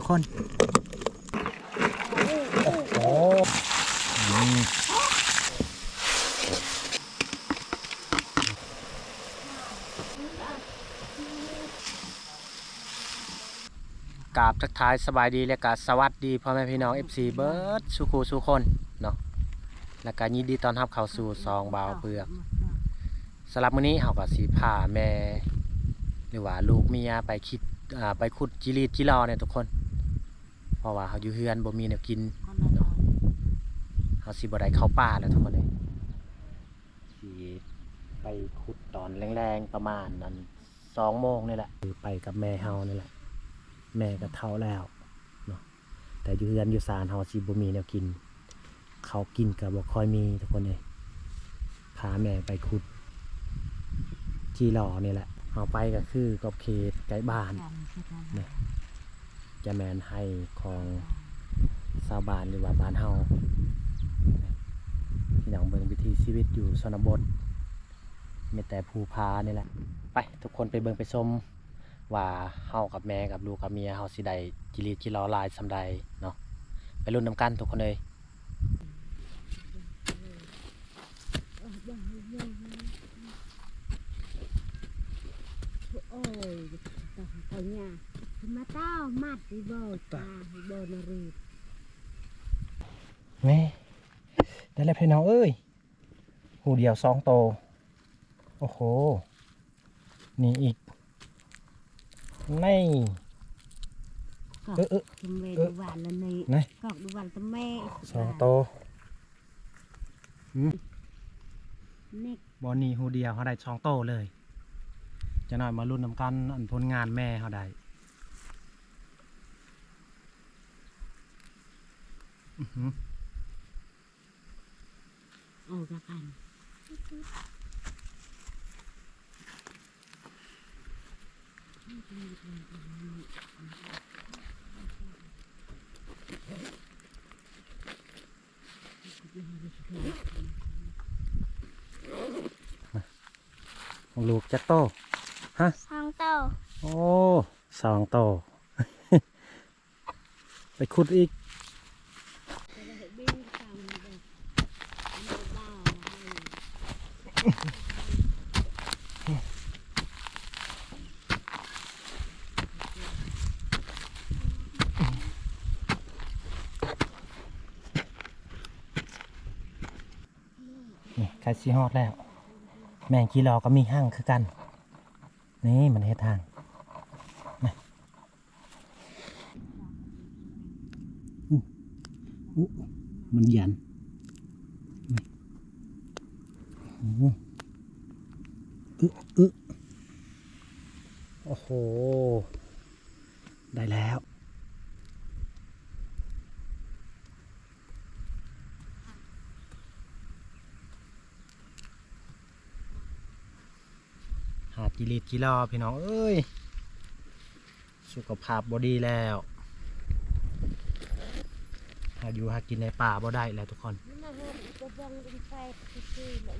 ทุกคนโอ้โหกราบทักทายสบายดีและกาสวัสดีพ่อแม่พี่น้อง FC เบิร์ดสุขูสุคนเนาะและการยินดีต้อนรับเข้าสู่ซองบาวเปลือกสำหรับมื้อนี้เฮาก็สิพาแม่ หรือว่าลูกเมียไปคิดไปขุดจิรีจิรอเนี่ยทุกคน เพราะว่าเขาอยู่เฮือนบ่มีแนวกินเขาสิบ่ได้เข้าป่าแล้วทุกคนเลยสิไปขุดตอนแรงๆประมาณนั้นสองโมงนี่แหละคือไปกับแม่เฮานี่แหละ แม่ก็เท่าแล้วเนาะแต่อยู่เฮือนอยู่ศาลเฮาสิบ่มีแนวกิน เขาวกินก็บ่ค่อยมีทุกคนเลยพาแม่ไปขุดจีรอนี่แหละเอาไปก็คือกอบเขตใกล้บ้าน จะแมนให้ของชาวบ้านหรือว่าบ้านเฮาพี่น้องเบิ่งวิถีชีวิตอยู่ชนบทมีแต่ภูพานี่แหละ ไป ทุกคนไปเบิ่งไปชมว่าเฮากับแม่กับลูกกับเมียเฮาสิได้จิรีจิรอลายสำใดเนาะไปรุ่นนำกันทุกคนเลยโอ้ยต่างคนเนี่ย มาเต้ามัดอีโบตาอีโบนารีแม่ได้แล้วพี่น้องเอ้ยหูเดียวสองโต โอ้โห นี่อีกนี่เออเออเออดูวันละนี่ไหนก็ดูวันทำเมสองโตนี่บอนี่หูเดียวเขาได้สองโตเลย จะหน่อยมารุ่นนำกันอันผลงานแม่เขาได้ อื้อหือโอ้กะกันของลูกจักโตสองเต้าโอ้สองโต ไปขุดอีก บินตามแบบบ้า นี่ใครซีฮอดแล้ว แมงกีรอก็มีห้างคือกัน นี่มันเฮ็ดทางโอ้โอ้มันยันโอ้โหอึะอึะโอ้โห ได้แล้ว หาดกิริตกิรอพี่น้อง เอ้ย สุขภาพบอดีแล้ว หาอยู่หากินในป่าบ่ได้แล้วทุกคน นี่มาเห็นจะบังเป็นไฟที่ละ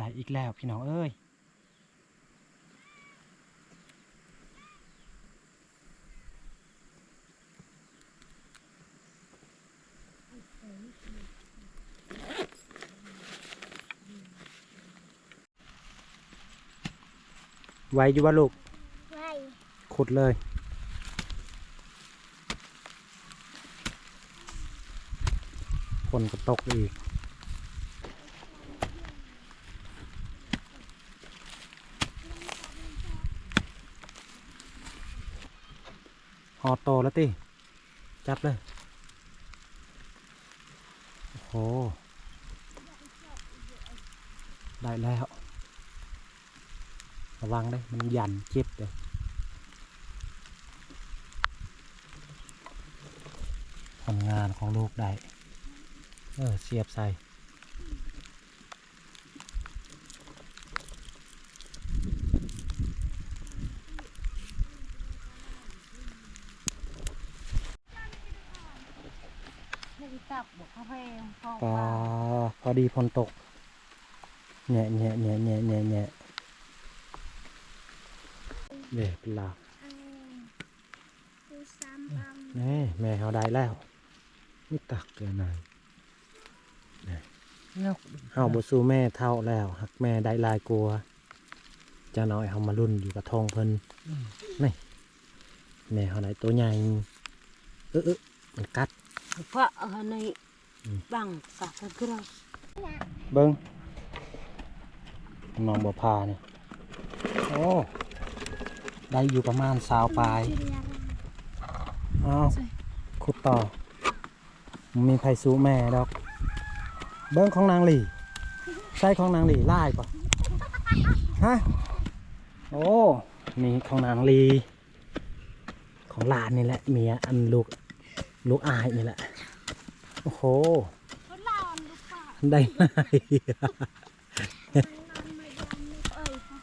เอียดบ้าได้อีกแล้วพี่น้องเอ้ยไว้อยู่ว่าลูกไว้ขุดเลย คนก็ตกอีก หอโตแล้วติ จับเลย โอ้โห ได้แล้ว ระวังเลยมันยันเจ็บเลยผลงานของลูกได้ เออ เสียบใส่ ไม่ตับบ อกเขาเพลงพอปลาพอดีพลตกแหน่แหน่แหน่แหน่แหน่แหน่เด็เป็นลาวดูซ้ำบังนี่แม่เขาได้แล้วนี่ตักเกินหน่อยเฮาบ่สู้แม่เท่าแล้วหักแม่ได้หลายกลัวาจะน้อยเฮามารุ่นอยู่กับทองเพิ่นนี่แม่เขาได้ตัวใหญ่เออเออมันกัดเพราะอันนี้อืมบังกะกะกระ เบิ้งน้องบัวพาเนี่ยโอ้ได้อยู่ประมาณสาวปลายเอ้าขุดต่อ มีไผสู้แม่ดอก เบิ้งของนางหลีใช่ของนางหลีไล่ปะฮะโอ้นี่ของนางหลีของหลานนี่แหละเมียอันลูกลูกอายนี่แหละ โอ้โห ทดลองดูก่อน ได้ไงนอนมายอมนึกเอ้ยค่ะ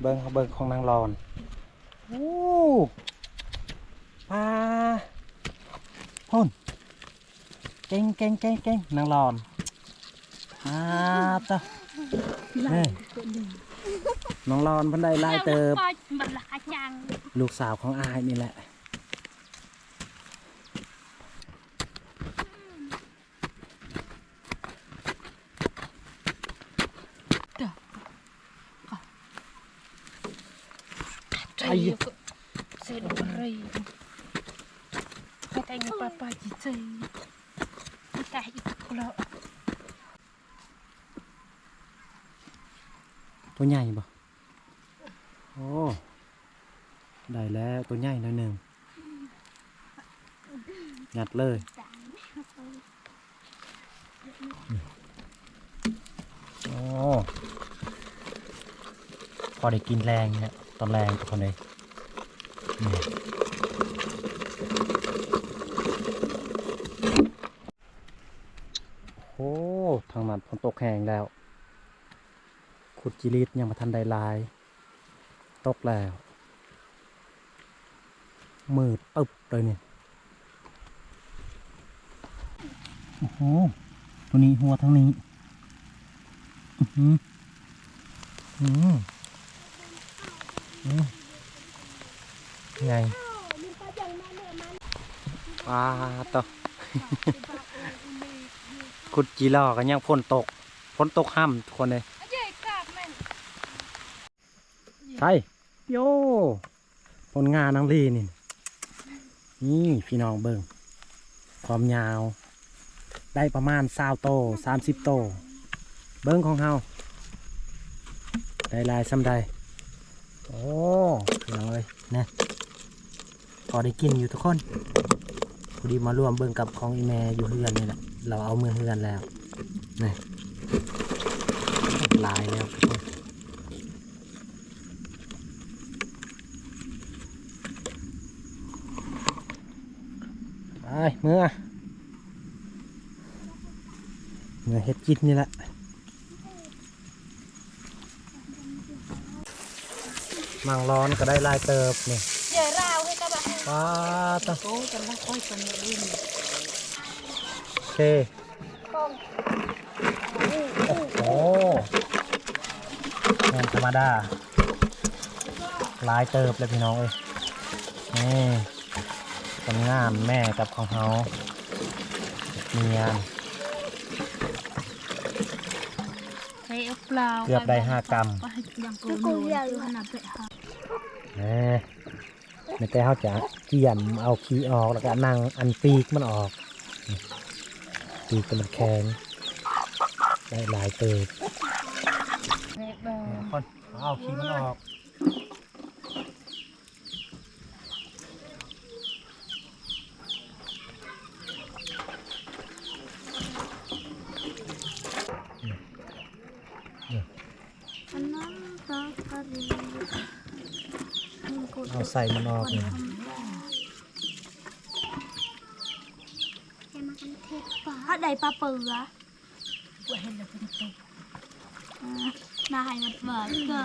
เบิ้งเขาเบิ้งของนางรอนโอ้ปลาพ่นเก่งเก่งเก่งเก่งนางรอนอาจ้ะนี่น้องรอนเพันได้ไล่เติบปล่อยมันละอาจังลูกสาวของอายนี่แหละ Ay, saya dah berai. Kata ini papa cita. Kita itu kalau ตัวใหญ่ปะโอ้ ได้แล้วตัวใหญ่หน่อยหนึ่งงัดเลยโอ้ พอได้กินแรงเนี่ย ตอนแรงทุกคนเลยนี่โอ้ทางนั้นฝนตกแห้งแล้ว ขุดจิริตยังมาทันได้ลาย ตกแล้ว มืดปึ๊บเลยเนี่ยโอ้โห ตัวนี้หัวทั้งนี้ อือหืออืมอืม ไงปลาต่อขุดจีรอกันยังฝนตกฝนตกห้ามทุกคนเลยใช่โยผลงานนังลีนี่นี่พี่น้องเบิ่งความยาว ได้ประมาณสาวโตสามสิบโต เบิ่งของเฮาได้ลายซ้ำใด โอ้พี่น้องเลยนะพอได้กินอยู่ทุกคนพอดีมาร่วมเบิ่งกับของอีแม่อยู่เฮือนนี่แหละเราเอามือเฮือนแล้วนี่ลายแล้วไปเมื่อเมื่อเฮ็ดกินนี่แหละ มังร้อนก็ได้ลายเติบนี่เจ๊ราวให้กับบ้านป้าตะ kau kan kau kan ini. โอเคโอ้โหแม่นธรรมดาลายเติบเลยพี่น้องเอ้ยนี่ผลงานแม่กับของเขาเมียนเกือบได้ห้ากรัม Yang kau ni tu nak bet ha. แหม ไม่แต่เขาจะเกี่ยมเอาขี้ออกแล้วก็นั่งอันปีกมันออกนี่ปีกมันแข็งได้หลายเติบ Nek bang. คนเอาขี้มันออก เอาใส่มันออกลยถ้าใดปลาเปือว่าเห็นแล้วเป็นตุ๊กได้มันเปิดก็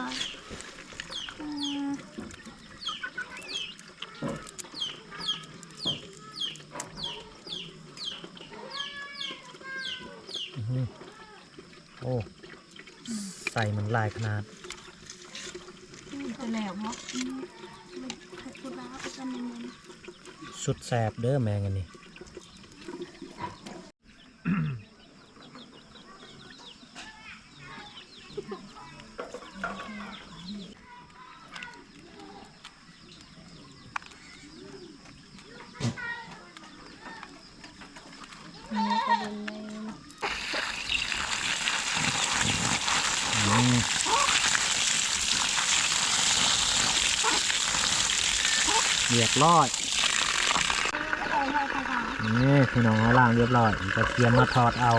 โอ้ ใส่มันลายขนาดจะแหล้วเนาะ กันในมันสุดแสบเด้อแมงอันนี้นี่ก็เป็นใน อืม เรียบร้อยนี่พี่น้องเอาล่างเรียบร้อยจะเตรียมมาทอดเอา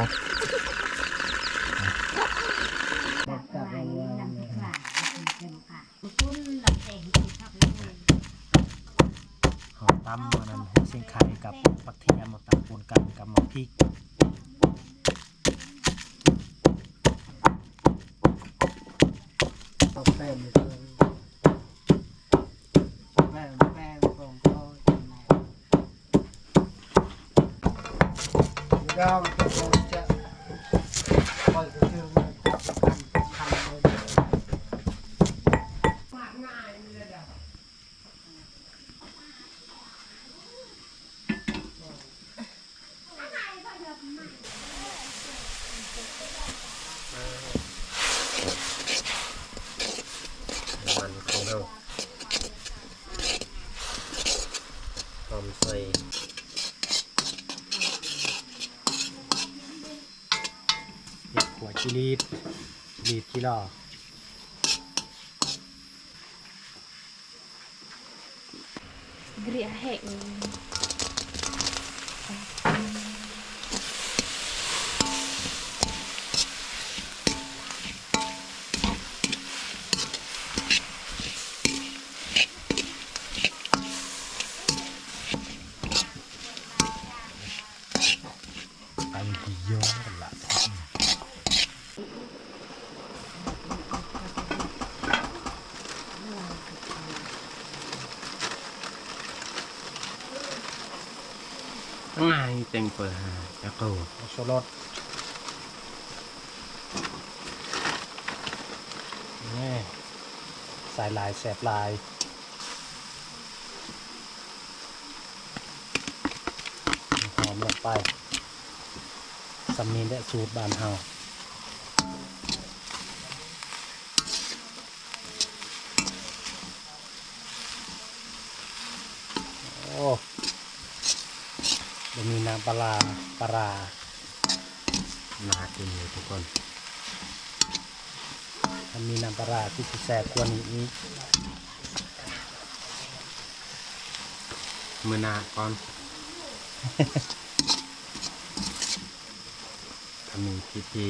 ลีดลีดที่รอเกลียแห้งายเต็งเปิดจะกูโซลอดนี่สายลายแสบลายหอมลงไปสำนีและสูตรบานเฮาโอ้จะมี น้ำปลาร้าปลาร้าน่ากินเลยทุกคนถ้ามีน้ำปลาร้าที่จะแซ่บกว่านี้อีกมือหนาก่อนถ้ามีพิธี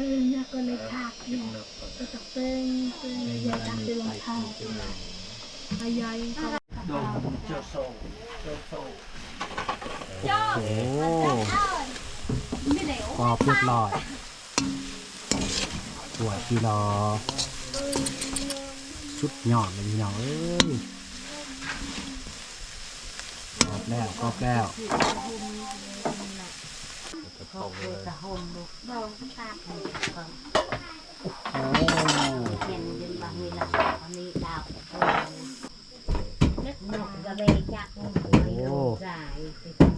ตื่นแล้วก็เลยขาดอยู่ก็จะเป็นเป็นยาตัดเป็นข้าวอายายก็ ดมเจ้าโซ่เจ้าโซ่ โอ้โหกรอบเรียบร้อยหัวกีรอชุดยอดเลยพี่น้องเอ้ยกรอบแล้วกรอบแล้วจะห่มลูกดองตาก่อนโอ้เขียนยืนบางเวลาวันนี้ดาวนึกหนกกระเบยจักไม่รู้ใจไปทำงาน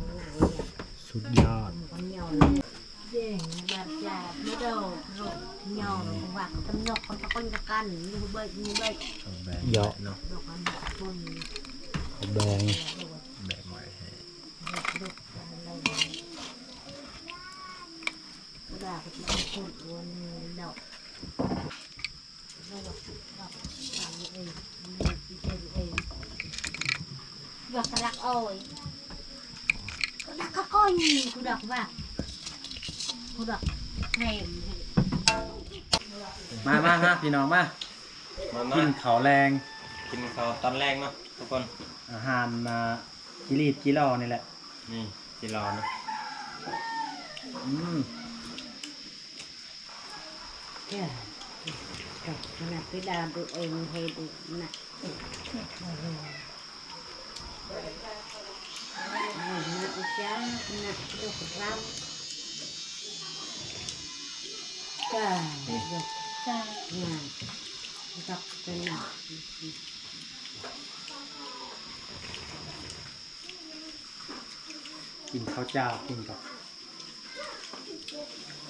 แบบแบบาไม่เดดโรดยอมว่าเขตำหนกคนตะก้นตะกันดูเบิกนี่เบิกเอยอะ เนาะโดดกันคนเอาแบงโดดแบกไว้ให้โดดอะไรก็ด่าก็ต้องพูดวนดอกดออกตามกรักอ้อยก็รักก็ก้อยกูดอกว่า cô đọc vào cô đọc thèm มามามาพี่น้องมามากิมานข้าวแรงกินข้าวตอนแรกเนาะทุกคน อาหารอ่ากิรีดกิโลนี่แหละนี่จิรอนะอืมจ้ะกับขนาดไปดาดูเองให้ดูหนักโอ้โหหนักจ้าหนักดูรั บจ้าจ้าหนักกับเป็นหนักกินข้าวเจ้ากินกับ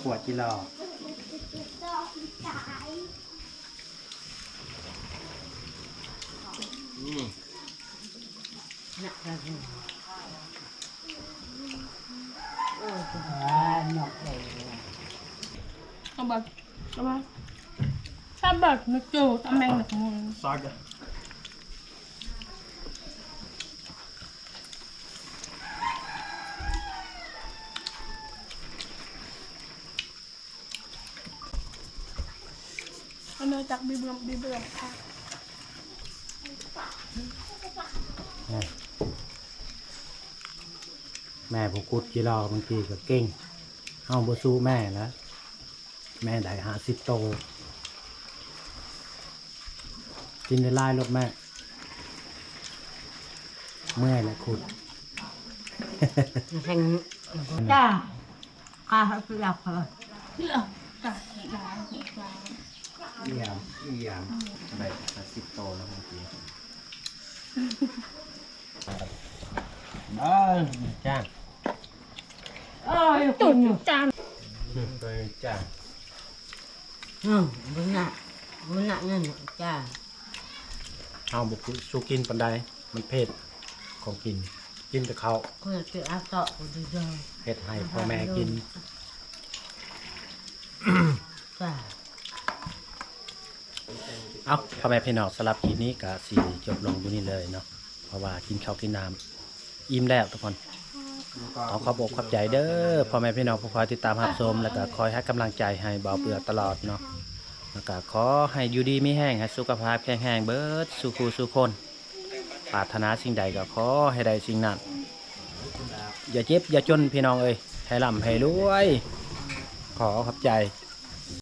ขวดจิรออืมหนักกับโอ้ยหนักเลย เอาแบบเอาแบบถ้าแบบนึกอยู่ตำแหน่งหนักมือซอสอะมันเลยจากบีเบือมบีเบือมค่ะแม่ผู้กุดจิรอบางทีก็เก่งเฮาบ่สู้แม่แล้ว แม่ได้หาสิบโตกินได้หลายรถแม่เมื่อยแล้วขุดจ้าข้าคือหลับค่ะนี่เหรอจ้าด่าหัวฟ้าเอี่ยมเอี่ยมได้หาสิบโตแล้วบางทีเอ้ยจ้างเอ้ยตุ่นจานไปจ้าง อืมบุญหนักบุญหนักนั่นจ้าเฮาบ่สู้กินปานใดมันเผ็ดของกิน กินแต่ข้าวคุณจะเอาต่อดูดูเฮ็ดให้พ่อแม่กิน จ้า เอาพ่อแม่พี่น้องสำหรับคลิปนี้ก็สิจบลงอยู่นี่เลยเนาะเพราะว่ากินข้าวกินน้ำอิ่มแล้วทุกคน ขอขอบอกขอบใจเด้อพ่อแม่พี่น้องผู้คอยติดตามรับชมแล้วก็คอยให้กำลังใจให้เบาเปลือกตลอดเนาะแล้วก็ขอให้อยู่ดีไม่แห้งให้สุขภาพแข็งแรงเบิดสุขูสุคนปรารถนาสิ่งใดก็ขอให้ได้สิ่งนั้นอย่าเจ็บอย่าจนพี่น้องเอ้ยให้ร่ำให้รวย ขอขอบใจ